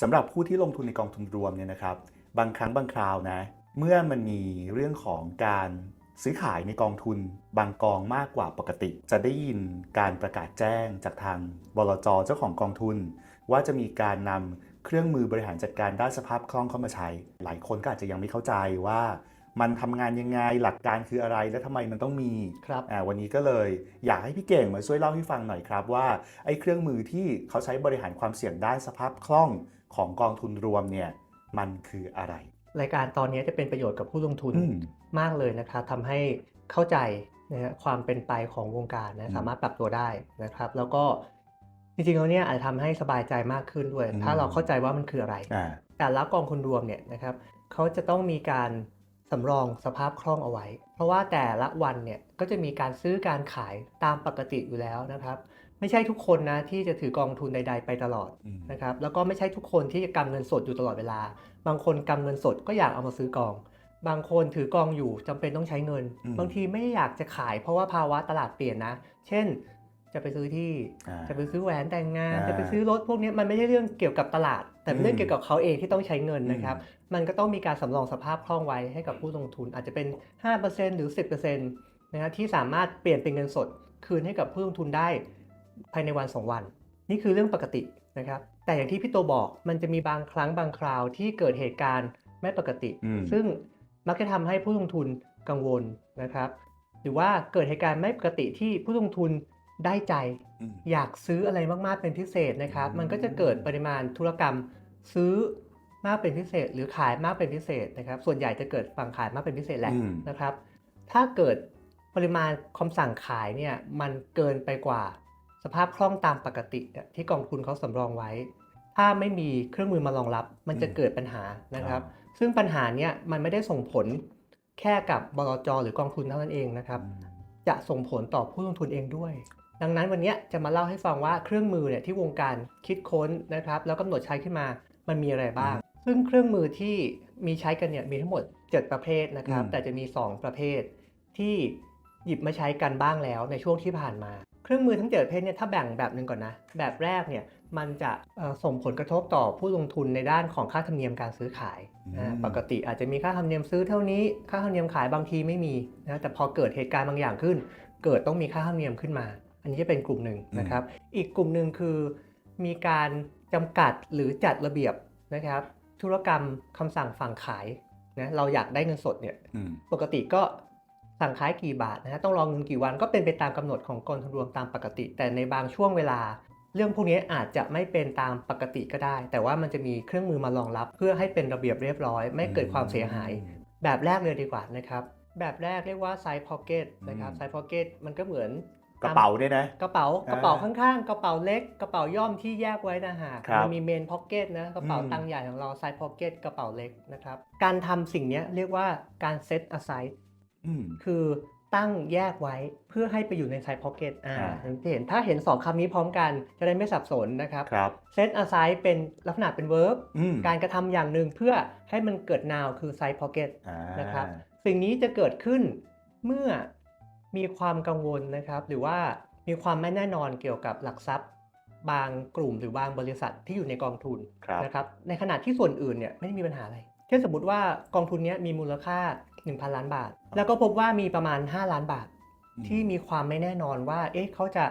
สำหรับผู้ที่ลงทุนในกองทุนรวมเนี่ยนะครับ บางครั้งบางคราวนะ เมื่อมันมีเรื่องของการซื้อขายในกองทุนบางกองมากกว่าปกติ จะได้ยินการประกาศแจ้งจากทางบลจเจ้าของกองทุน ว่าจะมีการนำเครื่องมือบริหารจัดการด้านสภาพคล่องเข้ามาใช้ หลายคนก็อาจจะยังไม่เข้าใจว่ามันทำงานยังไงหลักการคืออะไรและทำไมมันต้องมีครับอ่าวันนี้ก็เลยอยากให้พี่เก่งมาช่วยเล่าให้ฟังหน่อยครับว่าไอ้เครื่องมือที่เขาใช้บริหารความเสี่ยงด้านสภาพคล่อง ของกองทุนรวมเนี่ยมันคืออะไร รายการตอนนี้จะเป็นประโยชน์กับผู้ลงทุนอืมมากเลยนะครับทำให้เข้าใจนะฮะความเป็นไปของวงการอืนะมสามารถปรับตัวได้นะครับ แล้วก็จริงๆแล้วเนี่ยอาจจะทำให้สบายใจมากขึ้นด้วยอืมถ้าเราเข้าใจว่ามันคืออะไรอ่าแต่ละกองทุนรวมเนี่ยนะครับเขาจะต้องมีการสำรองสภาพคล่องเอาไว้ เพราะว่าแต่ละวันเนี่ยก็จะมีการซื้อการขายตามปกติอยู่แล้วนะครับ ไม่ใช่ทุกคนนะที่จะถือกองทุนใด ๆ ไปตลอดอืมนะครับแล้วก็ไม่ใช่ทุกคนที่จะกำเงินสดอยู่ตลอดเวลา บางคนกำเงินสดก็อยากเอามาซื้อกอง บางคนถือกองอยู่จำเป็นต้องใช้เงินอืมบางทีไม่อยากจะขายเพราะว่าภาวะตลาดเปลี่ยนนะ เช่นจะไปซื้อที่อ่าจะไปซื้อแหวนแต่งงานอ่าจะไปซื้อรถพวกนี้มันไม่ใช่เรื่องเกี่ยวกับตลาด แต่เป็นเรื่ออืงมเกี่ยวกับเขาเองที่ต้องใช้เงินนะครับอืมมันก็ต้องมีการสำรองสภาพคล่องไว้ให้กับผู้ลงทุน อาจจะเป็น 5%หรือ 10%นะฮะที่สามารถเปลี่ยนเป็นเงินสดคืนให้กับผู้ลงทุนได้ ภายในวัน 2 วัน นี่คือเรื่องปกตินะครับ แต่อย่างที่พี่โตบอกมันจะมีบางครั้งบางคราวที่เกิดเหตุการณ์ไม่ปกติอืมซึ่งมักจะทำให้ผู้ลงทุนกังวลนะครับ หรือว่าเกิดเหตุการณ์ไม่ปกติที่ผู้ลงทุนได้ใจอืมอยากซื้ออะไรมากๆเป็นพิเศษนะครับอืมมันก็จะเกิดปริมาณธุรกรรมซื้อมากเป็นพิเศษ หรือขายมากเป็นพิเศษนะครับ ส่วนใหญ่จะเกิดฝั่งขายมากเป็นพิเศษแหละอืมนะครับ ถ้าเกิดปริมาณคำสั่งขายเนี่ยมันเกินไปกว่า สภาพคล่องตามปกติเนี่ยที่กองทุนเขาสำรองไว้ ถ้าไม่มีเครื่องมือมารองรับ มันจะอืมเกิดปัญหานะครับ ซึ่งปัญหาเนี้ยมันไม่ได้ส่งผลแค่กับบลจหรือกองทุนเท่านั้นเองนะครับ จะส่งผลต่อผู้ลงทุนเองด้วย ดังนั้นวันนี้จะมาเล่าให้ฟังว่าเครื่องมือเนี่ยที่วงการคิดค้นนะครับ แล้วกำหนดใช้ขึ้นมามันมีอะไรบ้าง ซึ่งเครื่องมือที่มีใช้กันเนี่ยมีทั้งหมด 7 ประเภทนะครับอืมแต่จะมี 2 ประเภทที่หยิบมาใช้กันบ้างแล้วในช่วงที่ผ่านมา เครื่องมือทั้งเจ็ดประเภทเนี่ยถ้าแบ่งแบบหนึ่งก่อนนะ แบบแรกเนี่ยมันจะเอ่อส่งผลกระทบต่อผู้ลงทุนในด้านของค่าธรรมเนียมการซื้อขายนะอืมปกติอาจจะมีค่าธรรมเนียมซื้อเท่านี้ ค่าธรรมเนียมขายบางทีไม่มีนะแต่พอเกิดเหตุการณ์บางอย่างขึ้น เกิดต้องมีค่าธรรมเนียมขึ้นมา อันนี้จะเป็นกลุ่มหนึ่งนะครับ อีกกลุ่มหนึ่งคือมีการจำกัดหรือจัดระเบียบนะครับธุรกรรมคำสั่งฝั่งขายนะเราอยากได้เงินสดเนี่ยอืมปกติก็ สั่งขายกี่บาทนะฮะต้องรอเงินกี่วันก็เป็นไปตามกำหนดของกองทุนรวมตามปกติ แต่ในบางช่วงเวลา เรื่องพวกนี้อาจจะไม่เป็นตามปกติก็ได้ แต่ว่ามันจะมีเครื่องมือมารองรับ เพื่อให้เป็นระเบียบเรียบร้อย ไม่เกิดความเสียหาย แบบแรกเลยดีกว่านะครับแบบแรกเรียกว่าไซส์พ็อกเก็ตนะครับอืมไซส์พ็อกเก็ตมันก็เหมือนกระเป๋าด้วยนะกระเป๋าอ่ากระเป๋าข้างๆ กระเป๋าเล็กกระเป๋าย่อมที่แยกไว้นะฮะครับมัมีเมนพ็อกเก็ตนะกระเป๋าอืมตังค์ใหญ่ของเราไซส์พ็อกเก็ตกระเป๋าเล็กนะครับการทำสิ่งเนี้ยเรียกว่าการเซต aside อืม คือตั้งแยกไว้เพื่อให้ไปอยู่ในไซส์พ็อกเก็ตอ่าอ่าอย่างที่เห็นถ้าเห็น 2คำนี้พร้อมกันจะได้ไม่สับสนนะครับครับเซต aside เป็นลักษณะเป็น verb อืมการกระทำอย่างหนึ่งเพื่อให้มันเกิด noun คือ side pocket อ่านะครับสิ่งนี้จะเกิดขึ้นเมื่อมีความกังวลนะครับ หรือว่ามีความไม่แน่นอนเกี่ยวกับหลักทรัพย์ บางกลุ่มหรือบางบริษัทที่อยู่ในกองทุนครับนะครับในขณะที่ส่วนอื่นเนี่ยไม่ได้มีปัญหาอะไรเช่นสมมติว่ากองทุนเนี้ยมีมูลค่า 1,000 ล้านบาท แล้วก็พบว่ามีประมาณ 5 ล้านบาท ที่มีความไม่แน่นอนว่า เอ๊ะเขาจะ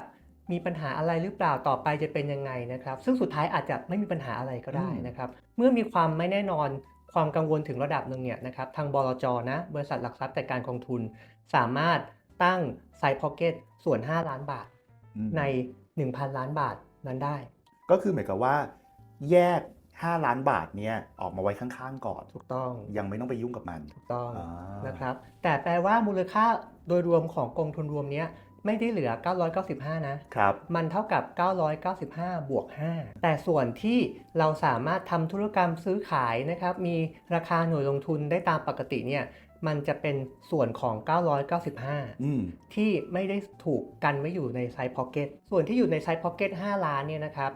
มีปัญหาอะไรหรือเปล่าต่อไปจะเป็นยังไงนะครับ ซึ่งสุดท้ายอาจจะไม่มีปัญหาอะไรก็ได้นะครับ เมื่อมีความไม่แน่นอนความกังวลถึงระดับหนึ่งเนี่ยนะครับทางบลจนะบริษัทหลักทรัพย์จัดการกองทุน สามารถตั้งไซพ็อกเก็ตส่วน 5 ล้านบาทอืมใน 1,000 ล้านบาทนั้นได้ ก็คือเหมือนกับว่า แยก 5 ล้านบาทเนี่ยออกมาไว้ข้างๆก่อนถูกต้องยังไม่ต้องไปยุ่งกับมันถูกต้องอ่านะครับ แต่แปลว่ามูลค่าโดยรวมของกองทุนรวมเนี้ยไม่ได้เหลือ 995 นะครับ มันเท่ากับ 995 บวก 5 แต่ส่วนที่เราสามารถทำธุรกรรมซื้อขายนะครับ มีราคาหน่วยลงทุนได้ตามปกติเนี่ย มันจะเป็นส่วนของ 995อืมที่ไม่ได้ถูกกันไว้อยู่ในไซส์พ็อกเก็ต ส่วนที่อยู่ในไซส์พ็อกเก็ต 5 ล้านเนี่ยนะครับ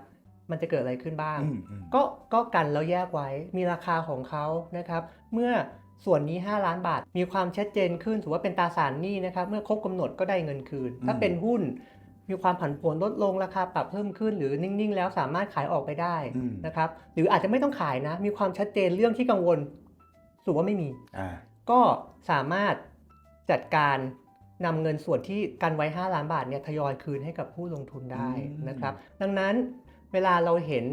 มันจะเกิดอะไรขึ้นบ้างอืมอืมก็ก็กันแล้วแยกไว้มีราคาของเขานะครับ เมื่อส่วนนี้ 5 ล้านบาท มีความชัดเจนขึ้นถือว่าเป็นตราสารหนี้นะครับ เมื่อครบกำหนดก็ได้เงินคืน ถ้าเป็นหุ้น มีความผันผวนลดลงราคาปรับเพิ่มขึ้น หรือนิ่งๆ แล้วสามารถขายออกไปได้อืมนะครับ หรืออาจจะไม่ต้องขายนะ มีความชัดเจนเรื่องที่กังวลสรุปว่าไม่มีอ่าก็สามารถจัดการนำเงินส่วนที่กันไว้ 5 ล้านบาทเนี่ยทยอยคืนให้กับผู้ลงทุนได้อืมนะครับ ดังนั้น เวลาเราเห็น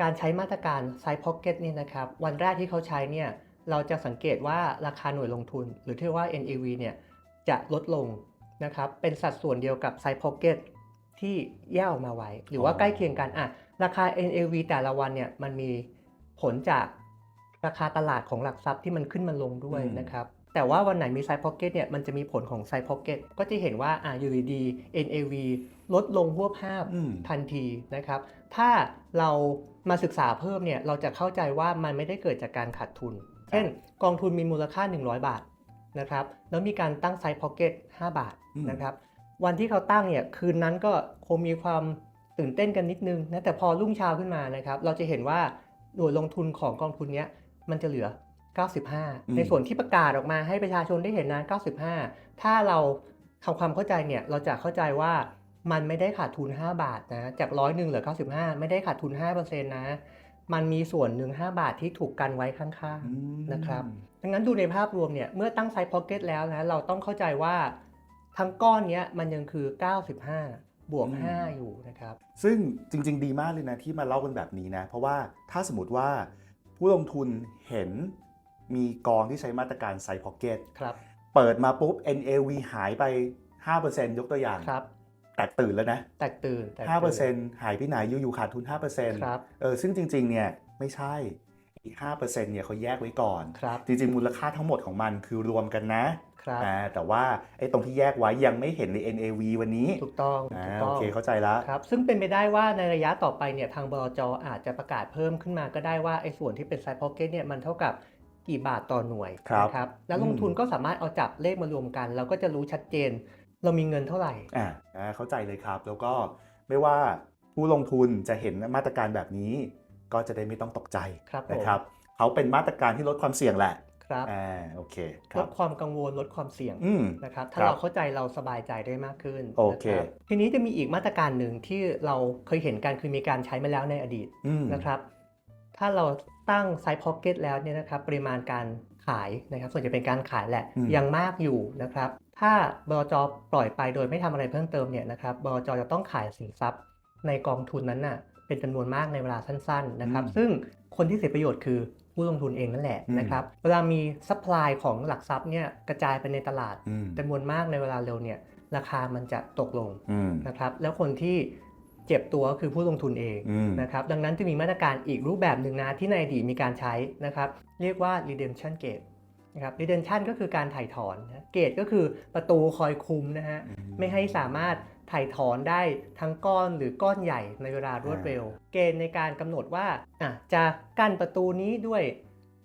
การใช้มาตรการ Side Pocket เนี่ยนะครับ วันแรกที่เขาใช้เนี่ยเราจะสังเกตว่าราคาหน่วยลงทุน หรือที่เรียกว่า NAV เนี่ยจะลดลงนะครับ เป็นสัดส่วนเดียวกับ Side Pocket ที่แยกออกมาไว้ หรือว่าอ๋อใกล้เคียงกันอะราคา NAV แต่ละวันเนี่ยมันมีผลจากราคาตลาดของหลักทรัพย์ที่มันขึ้นมาลงด้วยอืมนะครับแต่ว่าวันไหนมี Side Pocket เนี่ยมันจะมีผลของ Side Pocket ก็จะเห็นว่าอะอยู่ดีๆ NAV ลดลงพวบภาพอืมทันทีนะครับ ถ้าเรามาศึกษาเพิ่มเนี่ยเราจะเข้าใจว่ามันไม่ได้เกิดจากการขาดทุน เช่น กองทุนมีมูลค่า 100 บาทนะครับแล้วมีการตั้ง Side Pocket 5บาทอืมนะครับวันที่เขาตั้งเนี่ยคืนนั้นก็คงมีความตื่นเต้นกันนิดนึงนะแต่พอรุ่งเช้าขึ้นมานะครับเราจะเห็นว่าหน่วยลงทุนของกองทุนเนี้ยมันจะเหลือ 95 ในส่วนที่ประกาศออกมาให้ประชาชนได้เห็นนะ95 ถ้าเราทำความเข้าใจเนี่ยเราจะเข้าใจว่า มันไม่ได้ขาดทุน 5 บาทนะ จากร้อยหนึ่งเหลือ 95 ไม่ได้ขาดทุน 5%นะ มันมีส่วนหนึ่ง5บาทที่ถูกกันไว้ข้างๆอืมนะครับ ดังนั้นดูในภาพรวมเนี่ย เมื่อตั้งไซส์พ็อกเก็ตแล้วนะ เราต้องเข้าใจว่าทั้งก้อนเนี้ยมันยังคือ 95บวก 5 อยู่นะครับ ซึ่งจริง ๆ ดีมากเลยนะที่มาเล่ากันแบบนี้นะ เพราะว่าถ้าสมมติว่าผู้ลงทุนเห็นมีกองที่ใช้มาตรการไซพ็อกเก็ตครับเปิดมาปุ๊บ NAV หายไป 5%ยกตัวอย่างครับ แตกตื่นแล้วนะแตกตื่นแตกตื่น5%หายไปไหนอยู่ๆขาดทุน5%ครับเออซึ่งจริง ๆ เนี่ยไม่ใช่อีก5%เนี่ยเขาแยกไว้ก่อนครับจริง ๆ มูลค่าทั้งหมดของมันคือรวมกันนะครับอ่าแต่ว่าไอ้ตรงที่แยกไว้ยังไม่เห็นใน NAV วันนี้ ถูกต้องอ่าถูกโอต้องเคเข้าใจแล้วครับ ซึ่งเป็นไปได้ว่าในระยะต่อไปเนี่ยทางบลจอาจจะประกาศเพิ่มขึ้นมาก็ได้ว่าไอ้ส่วนที่เป็นไซ d ์พ็อกเก็ตเนี่ยมันเท่ากับกี่บาทต่อหน่วยครับนะครับแล้วลงอืมทุนก็สามารถเอาจับเลขมารวมกัน เราก็จะรู้ชัดเจน เรามีเงินเท่าไหร่อ่าอ่าเข้าใจเลยครับ แล้วก็ไม่ว่าผู้ลงทุนจะเห็นมาตรการแบบนี้ ก็จะได้ไม่ต้องตกใจครับผมนะครับ เขาเป็นมาตรการที่ลดความเสี่ยงแหละครับอ่าโอเคคลรับดความกังวลลดความเสี่ยงอืมนะครับถ้าครับเราเข้าใจเราสบายใจได้มากขึ้นโอเคนะครับทีนี้จะมีอีกมาตรการหนึ่งที่เราเคยเห็นกันคือมีการใช้มาแล้วในอดีตอืมนะครับ ถ้าเราตั้งไซ d ์พ็อกเก็ตแล้วเนี่ยนะครับปริมาณการ ขายนะครับ ส่วนใหญ่เป็นการขายแหละอืม ยังมากอยู่นะครับ ถ้าบลจปล่อยไปโดยไม่ทำอะไรเพิ่มเติมเนี่ยนะครับบลจจะต้องขายสินทรัพย์ในกองทุนนั้นน่ะเป็นจำนวนมากในเวลาสั้น ๆนะครับ อืมซึ่งคนที่เสียประโยชน์คือผู้ลงทุนเองนั่นแหละอืม นะครับเวลามีซัพพลายของหลักทรัพย์เนี่ยกระจายไปในตลาดอืมจำนวนมากในเวลาเร็วเนี่ยราคามันจะตกลง อืม นะครับแล้วคนที่ เจ็บตัวก็คือผู้ลงทุนเองอืมนะครับดังนั้นจะมีมาตรการอีกรูปแบบหนึ่งนะที่ในอดีตมีการใช้นะครับเรียกว่า redemption gate นะครับ redemption ก็คือการถ่ายถอนนะ gate ก็คือประตูคอยคุมนะฮะไม่ให้สามารถถ่ายถอนได้ทั้งก้อนหรือก้อนใหญ่ในเวลารวดเร็ว เกณฑ์ในการกำหนดว่าอะจะกั้นประตูนี้ด้วย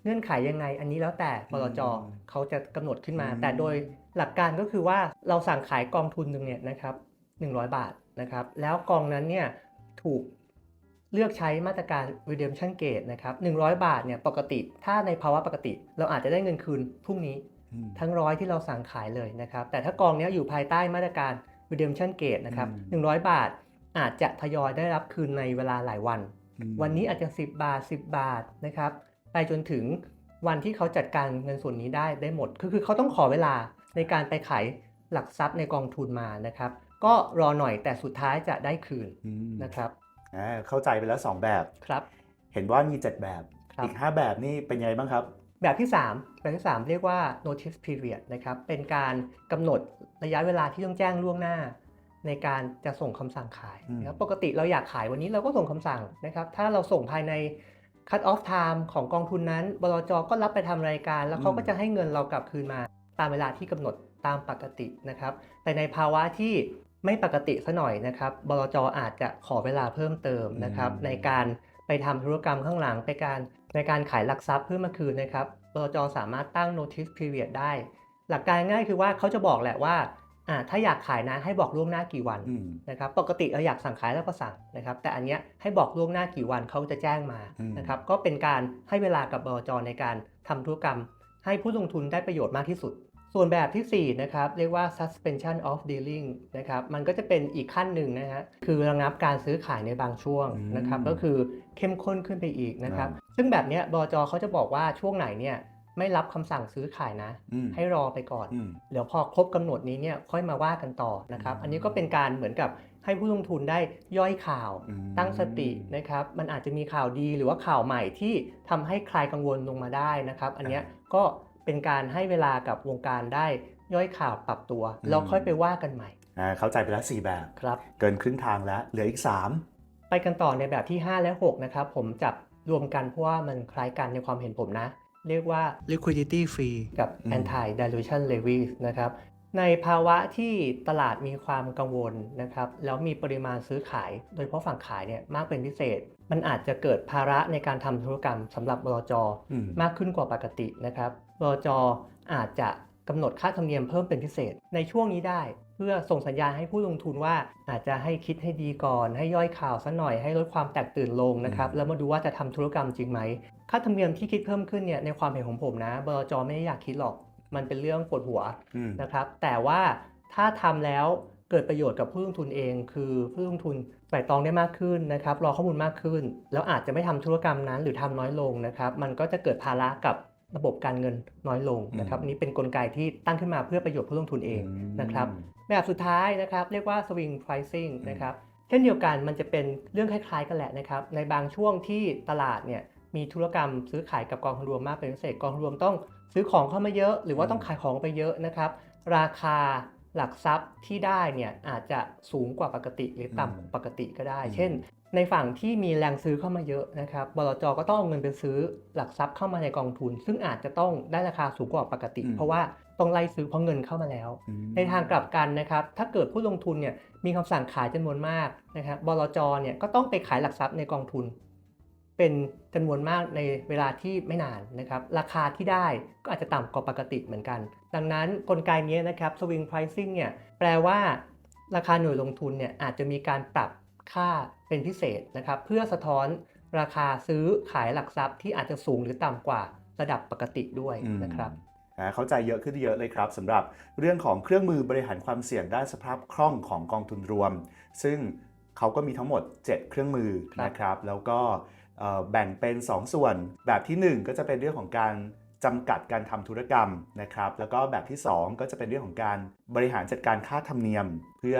เงื่อนไขยังไง อันนี้แล้วแต่บลจอืมเขาจะกำหนดขึ้นมาอืมแต่โดยหลักการก็คือว่าเราสั่งขายกองทุนหนึ่งเนี่ยนะครับ100 บาท นะครับ แล้วกองนั้นเนี่ยถูกเลือกใช้มาตรการ redemption gate นะครับ100 บาทเนี่ยปกติ ถ้าในภาวะปกติ เราอาจจะได้เงินคืนพรุ่งนี้อืมทั้งร้อยที่เราสั่งขายเลยนะครับ แต่ถ้ากองเนี้ยอยู่ภายใต้มาตรการ redemption gate นะครับอืม100 บาทอาจจะทยอยได้รับคืนในเวลาหลายวันอืมวันนี้อาจจะ 10 บาท 10 บาทนะครับไปจนถึงวันที่เขาจัดการเงินส่วนนี้ได้ได้หมด คือคือเขาต้องขอเวลาในการไปขาย หลักทรัพย์ในกองทุนมานะครับ ก็รอหน่อยแต่สุดท้ายจะได้คืนอืมนะครับอ่าเข้าใจไปแล้ว 2 แบบครับ เห็นว่ามี 7 แบบครับอีก 5 แบบนี่เป็นไงบ้างครับ แบบที่ 3 แบบที่ 3 เรียกว่า notice period นะครับเป็นการกำหนดระยะเวลาที่ต้องแจ้งล่วงหน้า ในการจะส่งคำสั่งขายอืมนะครับปกติเราอยากขายวันนี้เราก็ส่งคำสั่งนะครับ ถ้าเราส่งภายใน cut off time ของกองทุนนั้น บลจก็รับไปทำรายการ แล้วเขาก็จะให้เงินเรากลับคืนมา ตามเวลาที่กำหนดตามปกตินะครับ แต่ในภาวะที่ไม่ปกติซะหน่อยนะครับบลจอาจจะขอเวลาเพิ่มเติมนะครับอืมในการไปทำธุรกรรมข้างหลังไปการในการขายหลักทรัพย์เพื่อมาคืนนะครับบลจสามารถตั้ง notice period ได้ หลักการง่ายคือว่าเขาจะบอกแหละว่าอ่าถ้าอยากขายนะให้บอกล่วงหน้ากี่วันอืมนะครับปกติเราอยากสั่งขายแล้วก็สั่งนะครับ แต่อันเนี้ยให้บอกล่วงหน้ากี่วันเขาจะแจ้งมาอืมนะครับก็เป็นการให้เวลากับบลจในการทำธุรกรรม ให้ผู้ลงทุนได้ประโยชน์มากที่สุด ส่วนแบบทีสี่ 4 นะครับ เรียกว่า suspension of dealing นะครับ มันก็จะเป็นอีกขั้นหนึ่งนะฮะ คือระงับการซื้อขายในบางช่วงอืมนะครับ ก็คือเข้มข้นขึ้นไปอีกนะครับอ่าซึ่งแบบเนี้ยบจเขาจะบอกว่าช่วงไหนเนี่ยไม่รับคำสั่งซื้อขายนะอืมให้รอไปก่อนอืมเดี๋ยวพอครบกำหนดนี้เนี่ยค่อยมาว่ากันต่อนะครับอืมอันนี้ก็เป็นการเหมือนกับให้ผู้ลงทุนได้ย่อยข่าวอืมตั้งสตินะครับ มันอาจจะมีข่าวดีหรือว่าข่าวใหม่ที่ทำให้คลายกังวลลงมาได้นะครับ อันเนี้ยก็ เป็นการให้เวลากับวงการได้ย่อยข่าวปรับตัวอืมแล้วค่อยไปว่ากันใหม่อ่าเข้าใจไปแล้วสี่แบบครับ เกินครึ่งทางแล้วเหลืออีกสามไปกันต่อในแบบที่ 5 และ 6 นะครับ ผมจับรวมกันเพราะว่ามันคล้ายกันในความเห็นผมนะ เรียกว่า liquidity free กับ anti dilution levies นะครับในภาวะที่ตลาดมีความกังวลนะครับแล้วมีปริมาณซื้อขาย โดยเฉพาะฝั่งขายเนี่ยมากเป็นพิเศษ มันอาจจะเกิดภาระในการทำธุรกรรมสำหรับบลจอืมมากขึ้นกว่าปกตินะครับ บลจอาจจะกำหนดค่าธรรมเนียมเพิ่มเป็นพิเศษในช่วงนี้ได้ เพื่อส่งสัญญาณให้ผู้ลงทุนว่าอาจจะให้คิดให้ดีก่อน ให้ย่อยข่าวซะหน่อยให้ลดความแตกตื่นลงนะครับอืมแล้วมาดูว่าจะทำธุรกรรมจริงไหมค่าธรรมเนียมที่คิดเพิ่มขึ้นเนี่ยในความเห็นของผมนะบลจไม่ได้อยากคิดหรอก มันเป็นเรื่องปวดหัวอืมนะครับแต่ว่าถ้าทำแล้วเกิดประโยชน์กับผู้ลงทุนเอง คือผู้ลงทุนไตร่ตรองได้มากขึ้นนะครับรอข้อมูลมากขึ้น แล้วอาจจะไม่ทำธุรกรรมนั้นหรือทำน้อยลงนะครับมันก็จะเกิดภาระกับ ระบบการเงินน้อยลงนะครับอืมอันนี้เป็นกลไกที่ตั้งขึ้นมาเพื่อประโยชน์ผู้ลงทุนเองนะครับแบบสุดท้ายนะครับเรียกว่า swing pricing อืมนะครับเช่นเดียวกันมันจะเป็นเรื่องคล้ายๆ กันแหละนะครับในบางช่วงที่ตลาดเนี่ยมีธุรกรรมซื้อขายกับกองทุนรวมมากเป็นพิเศษกองทุนรวมต้องซื้อของเข้ามาเยอะ หรือว่าต้องขายของไปเยอะนะครับราคาหลักทรัพย์ที่ได้เนี่ยอาจจะสูงกว่าปกติหรือต่ำกว่าปกติก็ได้อืมเช่น ในฝั่งที่มีแรงซื้อเข้ามาเยอะนะครับ บลจก็ต้องเอาเงินไปซื้อหลักทรัพย์เข้ามาในกองทุน ซึ่งอาจจะต้องได้ราคาสูงกว่าปกติ เพราะว่าต้องไล่ซื้อเพราะเงินเข้ามาแล้วอืมในทางกลับกันนะครับ ถ้าเกิดผู้ลงทุนเนี่ยมีคำสั่งขายจำนวนมากนะครับ บลจเนี่ยก็ต้องไปขายหลักทรัพย์ในกองทุน เป็นจำนวนมากในเวลาที่ไม่นานนะครับ ราคาที่ได้ก็อาจจะต่ำกว่าปกติเหมือนกัน ดังนั้นกลไกนี้นะครับ swing pricing เนี่ยแปลว่าราคาหน่วยลงทุนเนี่ยอาจจะมีการปรับ ค่าเป็นพิเศษนะครับเพื่อสะท้อนราคาซื้อขายหลักทรัพย์ที่อาจจะสูงหรือต่ำกว่าระดับปกติด้วยอืมนะครับอ่าเข้าใจเยอะขึ้นเยอะเลยครับสำหรับเรื่องของเครื่องมือบริหารความเสี่ยงด้านสภาพคล่องของกองทุนรวม ซึ่งเขาก็มีทั้งหมด 7 เครื่องมือครับนะครับ แล้วก็เอ่อแบ่งเป็น 2 ส่วน แบบทีหนึ่1 ก็จะเป็นเรื่องของการจำกัดการทำธุรกรรมนะครับ แล้วก็แบบที่ 2 ก็จะเป็นเรื่องของการบริหารจัดการค่าธรรมเนียม เพื่อ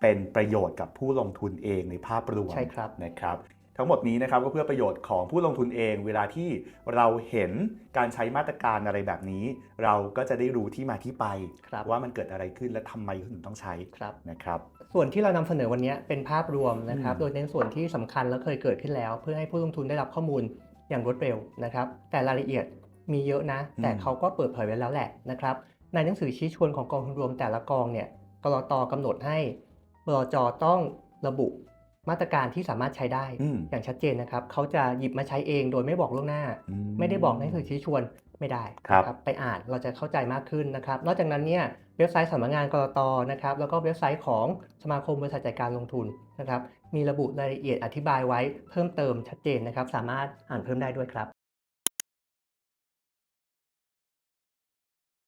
เป็นประโยชน์กับผู้ลงทุนเองในภาพรวมใช่ครับนะครับ ทั้งหมดนี้นะครับก็เพื่อประโยชน์ของผู้ลงทุนเอง เวลาที่เราเห็นการใช้มาตรการอะไรแบบนี้ เราก็จะได้รู้ที่มาที่ไปครับว่ามันเกิดอะไรขึ้นและทำไมถึงต้องใช้ครับนะครับส่วนที่เรานำเสนอวันนี้เป็นภาพรวมนะครับอืมโดยเน้นส่วนที่สำคัญและเคยเกิดขึ้นแล้ว เพื่อให้ผู้ลงทุนได้รับข้อมูลอย่างรวดเร็วนะครับ แต่รายละเอียดมีเยอะนะ แต่เขาก็เปิดเผยไว้แล้วแหละนะครับ ในหนังสือชี้ชวนของกองทุนรวมแต่ละกองเนี่ยกรตกำหนดให้ บลจต้องระบุมาตรการที่สามารถใช้ได้อืมอย่างชัดเจนนะครับเขาจะหยิบมาใช้เองโดยไม่บอกล่วงหน้าอืไม่ได้บอกในหนังสือชี้ชวนไม่ได้ครับนะไปอ่านเราจะเข้าใจมากขึ้นนะครับ นอกจากนั้นเนี่ยเว็บไซต์สำนักงานกรตนะครับแล้วก็เว็บไซต์ของสมาคมบริษัทจัดการลงทุนนะครับมีระบุรายละเอียดอธิบายไว้เพิ่มเติมชัดเจนนะครับ สามารถอ่านเพิ่มได้ด้วยครับ